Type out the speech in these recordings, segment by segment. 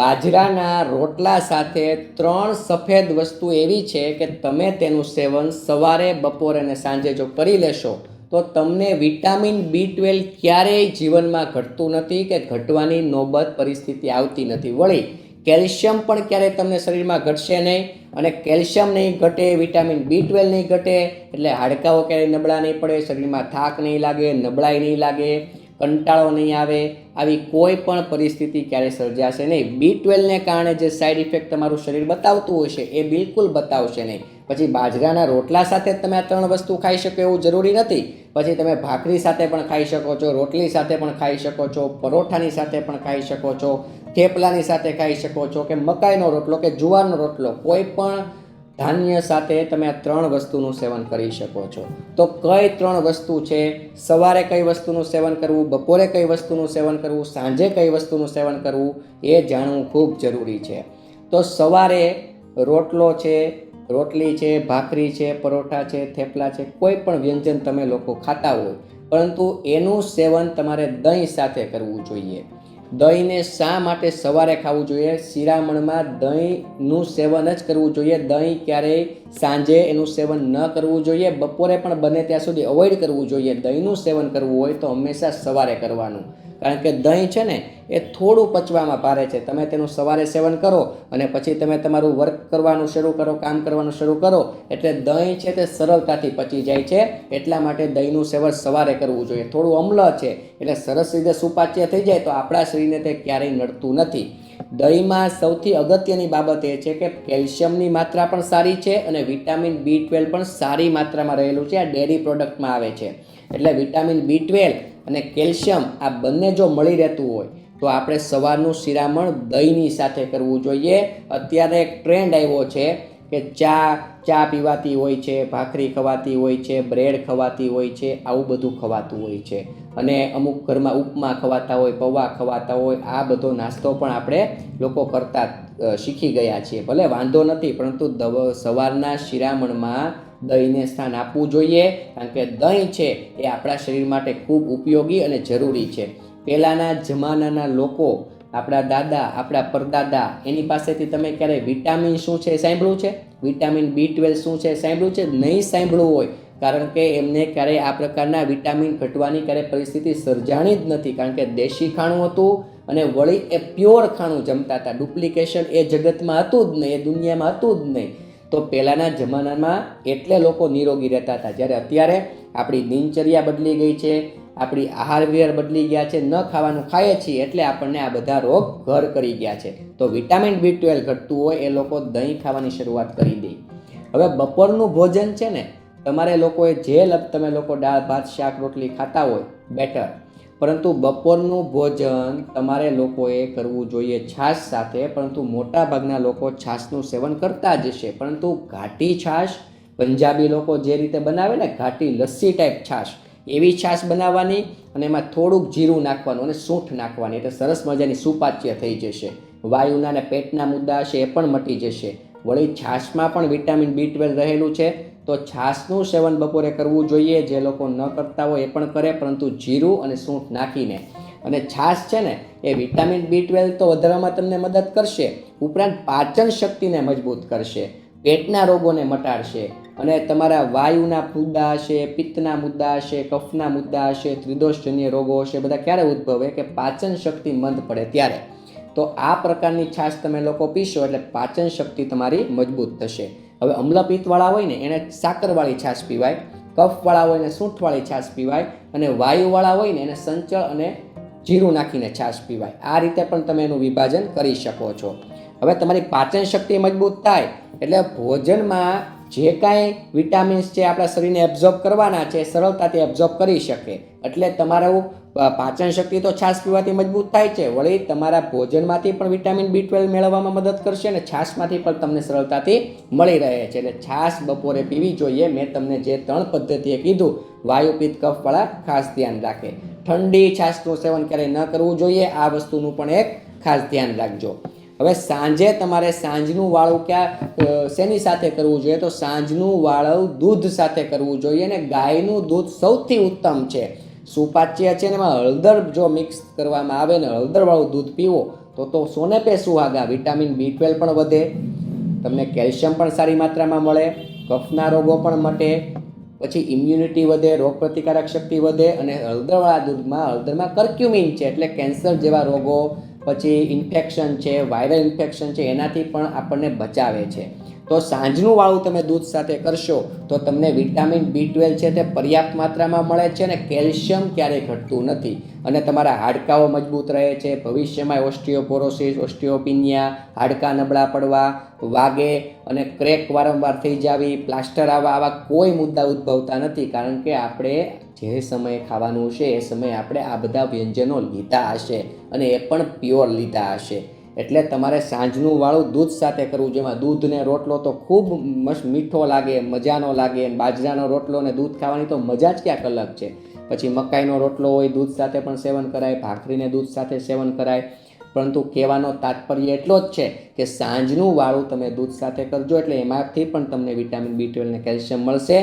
બાજરાના રોટલા સાથે ત્રણ સફેદ વસ્તુ એવી છે કે તમે તેનું સેવન સવારે, બપોરે અને સાંજે જો કરી લેશો, તો તમને વિટામિન બી ટ્વેલ્વ ક્યારેય જીવનમાં ઘટતું નથી કે ઘટવાની નોબત પરિસ્થિતિ આવતી નથી. વળી, કેલ્શિયમ પણ ક્યારેય તમને શરીરમાં ઘટશે નહીં અને કેલ્શિયમ નહીં ઘટે, વિટામિન બી ટ્વેલ્વ નહીં ઘટે, એટલે હાડકાઓ ક્યારેય નબળા નહીં પડે, શરીરમાં થાક નહીં લાગે, નબળાઈ નહીં લાગે કંટાળો નહીં આવે, આવી કોઈ પણ પરિસ્થિતિ ક્યારે સર્જાશે નહીં. બી ટ્વેલ્વને કારણે જે સાઈડ ઇફેક્ટ તમારું શરીર બતાવતું હોય છે, એ બિલકુલ બતાવશે નહીં. પછી બાજરાના રોટલા સાથે તમે આ ત્રણ વસ્તુ ખાઈ શકો એવું જરૂરી નથી. પછી તમે ભાખરી સાથે પણ ખાઈ શકો છો, રોટલી સાથે પણ ખાઈ શકો છો, પરોઠાની સાથે પણ ખાઈ શકો છો, થેપલાની સાથે ખાઈ શકો છો, કે મકાઈનો રોટલો, કે જુવારનો રોટલો, કોઈ પણ ધાન્ય સાથે તમે આ ત્રણ વસ્તુનું સેવન કરી શકો છો. તો કઈ ત્રણ વસ્તુ છે? સવારે કઈ વસ્તુનું સેવન કરવું, બપોરે કઈ વસ્તુનું સેવન કરવું, સાંજે કઈ વસ્તુનું સેવન કરવું, એ જાણવું ખૂબ જરૂરી છે. તો સવારે રોટલો છે, રોટલી છે, ભાખરી છે, પરોઠા છે, થેપલા છે, કોઈ પણ વ્યંજન તમે લોકો ખાતા હોય, પરંતુ એનું સેવન તમારે દહીં સાથે કરવું જોઈએ. દહીંને શા માટે સવારે ખાવું જોઈએ? શિરામણમાં દહીંનું સેવન જ કરવું જોઈએ. દહીં ક્યારેય સાંજે એનું સેવન ન કરવું જોઈએ. બપોરે પણ બને ત્યાં સુધી અવોઇડ કરવું જોઈએ. દહીંનું સેવન કરવું હોય તો હંમેશા સવારે કરવાનું. કારણ કે દહીં છે ને, એ થોડું પચવામાં પારે છે. તમે તેનું સવારે સેવન કરો અને પછી તમે તમારું વર્ક કરવાનું શરૂ કરો, કામ કરવાનું શરૂ કરો, એટલે દહીં છે તે સરળતાથી પચી જાય છે. એટલા માટે દહીંનું સેવન સવારે કરવું જોઈએ. થોડું અમ્લ છે, એટલે સરસ રીતે સુપાચ્ય થઈ જાય તો આપણા શરીરને તે ક્યારેય નડતું નથી. દહીંમાં સૌથી અગત્યની બાબત એ છે કે કેલ્શિયમની માત્રા પણ સારી છે અને વિટામિન બી ટ્વેલ્વ પણ સારી માત્રામાં રહેલું છે. આ ડેરી પ્રોડક્ટમાં આવે છે. એટલે વિટામિન બી ટ્વેલ્વ અને કેલ્શિયમ આ બંને જો મળી રહેતું હોય, તો આપણે સવારનું શિરામણ દહીંની સાથે કરવું જોઈએ. અત્યારે એક ટ્રેન્ડ આવ્યો છે કે ચા ચા પીવાતી હોય છે, ભાખરી ખવાતી હોય છે, બ્રેડ ખવાતી હોય છે, આવું બધું ખવાતું હોય છે. અને અમુક ઘરમાં ઉપમા ખવાતા હોય, પૌવા ખવાતા હોય, આ બધો નાસ્તો પણ આપણે લોકો કરતા શીખી ગયા છીએ. ભલે વાંધો નથી, પરંતુ સવારના શિરામણમાં દહીંને સ્થાન આપવું જોઈએ, કારણ કે દહીં છે એ આપણા શરીર માટે ખૂબ ઉપયોગી અને જરૂરી છે. પહેલાંના જમાનાના લોકો, આપણા દાદા, આપણા પરદાદા, એની પાસેથી તમે ક્યારે વિટામિન શું છે સાંભળ્યું છે? વિટામિન બી ટ્વેલ્વ શું છે સાંભળ્યું છે? નહીં સાંભળવું હોય, કારણ કે એમને ક્યારેય આ પ્રકારના વિટામિન ઘટવાની ક્યારેય પરિસ્થિતિ સર્જાણી જ નથી, કારણ કે દેશી ખાણું હતું અને વળી એ પ્યોર ખાણું જમતા હતા. ડુપ્લિકેશન એ જગતમાં હતું જ નહીં, એ દુનિયામાં હતું જ નહીં. તો પહેલાંના જમાનામાં એટલે લોકો નિરોગી રહેતા હતા. જ્યારે અત્યારે આપણી દિનચર્યા બદલી ગઈ છે, આપણી આહાર વિહાર બદલી ગયા છે, ન ખાવાનું ખાઈએ છીએ એટલે આપણને આ બધા રોગ ઘર કરી ગયા છે. તો વિટામિન બી ટ્વેલ્વ ઘટતું હોય એ લોકો દહીં ખાવાની શરૂઆત કરી દે. હવે બપોરનું ભોજન છે ને, તમારે લોકોએ જે તમે લોકો દાળ, ભાત, શાક, રોટલી ખાતા હોય, બેટર. પરંતુ બપોરનું ભોજન તમારે લોકોએ કરવું જોઈએ છાશ સાથે, પરંતુ મોટાભાગના લોકો છાશનું સેવન કરતા જ હશે પરંતુ ઘાટી છાશ, પંજાબી લોકો જે રીતે બનાવે ને, ઘાટી લસ્સી ટાઈપ છાશ, એવી છાશ બનાવવાની અને એમાં થોડુંક જીરું નાખવાનું અને સૂંઠ નાખવાની. એટલે સરસ મજાની સુપાચ્ય થઈ જશે. વાયુના અને પેટના મુદ્દા હશે એ પણ મટી જશે. વળી છાશમાં પણ વિટામિન બી ટ્વેલ્વ રહેલું છે. તો છાશનું સેવન બપોરે કરવું જોઈએ, જે લોકો ન કરતા હોય એ પણ કરે, પરંતુ જીરું અને સૂંઠ નાખીને. અને છાશ છે ને, એ વિટામિન બી ટ્વેલ્વ તો વધારવામાં તમને મદદ કરશે, ઉપરાંત પાચન શક્તિને મજબૂત કરશે, પેટના રોગોને મટાડશે, અને તમારા વાયુના મુદ્દા હશે, પિત્તના મુદ્દા હશે, કફના મુદ્દા હશે ત્રિદોષજન્ય રોગો હશે બધા ક્યારે ઉદ્ભવે? કે પાચન શક્તિ મંદ પડે ત્યારે. તો આ પ્રકારની છાશ તમે લોકો પીશો એટલે પાચન શક્તિ તમારી મજબૂત થશે. હવે અમ્લપિત્તવાળા હોય ને, એને સાકરવાળી છાશ પીવાય, કફવાળા હોય ને, સૂંઠવાળી છાશ પીવાય, અને વાયુવાળા હોય ને, એને સંચળ અને જીરું નાખીને છાશ પીવાય. આ રીતે પણ તમે એનું વિભાજન કરી શકો છો. હવે તમારી પાચન શક્તિ મજબૂત થાય, એટલે ભોજનમાં જે કાંઈ વિટામિન્સ છે આપણા શરીરને એબ્ઝોર્બ કરવાના છે, સરળતાથી એબ્ઝોર્બ કરી શકે. એટલે તમારું પાચન શક્તિ તો છાશ પીવાથી મજબૂત થાય છે. વળી તમારા ભોજનમાંથી પણ વિટામિન બી ટ્વેલ્વ મેળવવામાં મદદ કરશે અને છાશમાંથી પણ તમને સરળતાથી મળી રહે છે. એટલે છાશ બપોરે પીવી જોઈએ. મેં તમને જે ત્રણ પદ્ધતિએ કીધું વાયુ પિત્ત કફવાળા, ખાસ ધ્યાન રાખે. ઠંડી છાશનું સેવન ક્યારેય ન કરવું જોઈએ. આ વસ્તુનું પણ એક ખાસ ધ્યાન રાખજો. હવે સાંજે તમારે સાંજનું વાળું ક્યાં શેની સાથે કરવું જોઈએ? તો સાંજનું વાળું દૂધ સાથે કરવું જોઈએ અને ગાયનું દૂધ સૌથી ઉત્તમ છે. સુપાચ્ય છે ને એમાં હળદર જો મિક્સ કરવામાં આવે ને હળદરવાળું દૂધ પીવો, તો તો સોને પે સુહાગા. વિટામિન બી ટ્વેલ્વ પણ વધે. તમને કેલ્શિયમ પણ સારી માત્રામાં મળે. કફના રોગો પણ મટે. પછી ઇમ્યુનિટી વધે રોગ પ્રતિકારક શક્તિ વધે અને હળદરવાળા દૂધમાં, હળદરમાં કર્ક્યુમિન છે, એટલે કેન્સર જેવા રોગો, પછી ઇન્ફેક્શન છે વાયરલ ઇન્ફેક્શન છે, એનાથી પણ આપણને બચાવે છે. તો સાંજનું વાળું તમે દૂધ સાથે કરશો તો તમને વિટામિન બી ટ્વેલ્વ છે તે પર્યાપ્ત માત્રામાં મળે છે અને કેલ્શિયમ ક્યારેય ઘટતું નથી. અને તમારા હાડકાઓ મજબૂત રહે છે. ભવિષ્યમાં ઓસ્ટિયોપોરોસિસ, ઓસ્ટિયોપિનિયા, હાડકા નબળા પડવા વાગે અને ક્રેક વારંવાર થઈ જાવી, પ્લાસ્ટર આવા આવા કોઈ મુદ્દા ઉદ્ભવતા નથી. કારણ કે આપણે જે સમયે ખાવાનું છે એ સમયે આપણે આ બધા વ્યંજનો લીધા હશે અને એ પણ પ્યોર લીધા હશે. એટલે તમારે સાંજનું વાળું દૂધ સાથે કરવું, જેમાં દૂધ ને રોટલો તો ખૂબ મસ્ત મીઠો લાગે, મજાનો લાગે બાજરાનો રોટલો ને દૂધ ખાવાની તો મજા જ ક્યાંક અલગ છે. પછી મકાઈનો રોટલો હોય, દૂધ સાથે પણ સેવન કરાય, ભાખરીને દૂધ સાથે સેવન કરાય. પરંતુ કહેવાનો તાત્પર્ય એટલો જ છે કે સાંજનું વાળું તમે દૂધ સાથે કરજો, એટલે એમાંથી પણ તમને વિટામિન બી ટ્વેલ્વ ને કેલ્શિયમ મળશે.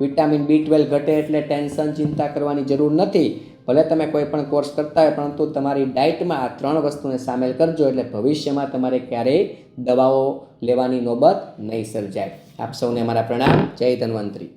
વિટામિન બી ટ્વેલ્વ ઘટે એટલે ટેન્શન, ચિંતા કરવાની જરૂર નથી. ભલે તમે કોઈ પણ કોર્સ કરતા હોય, પરંતુ તમારી ડાયટમાં આ ત્રણ વસ્તુને સામેલ કરજો એટલે ભવિષ્યમાં તમારે ક્યારેય દવાઓ લેવાની નોબત નહીં સર્જાય. આપ સૌને મારા પ્રણામ. જય ધન્વંતરી.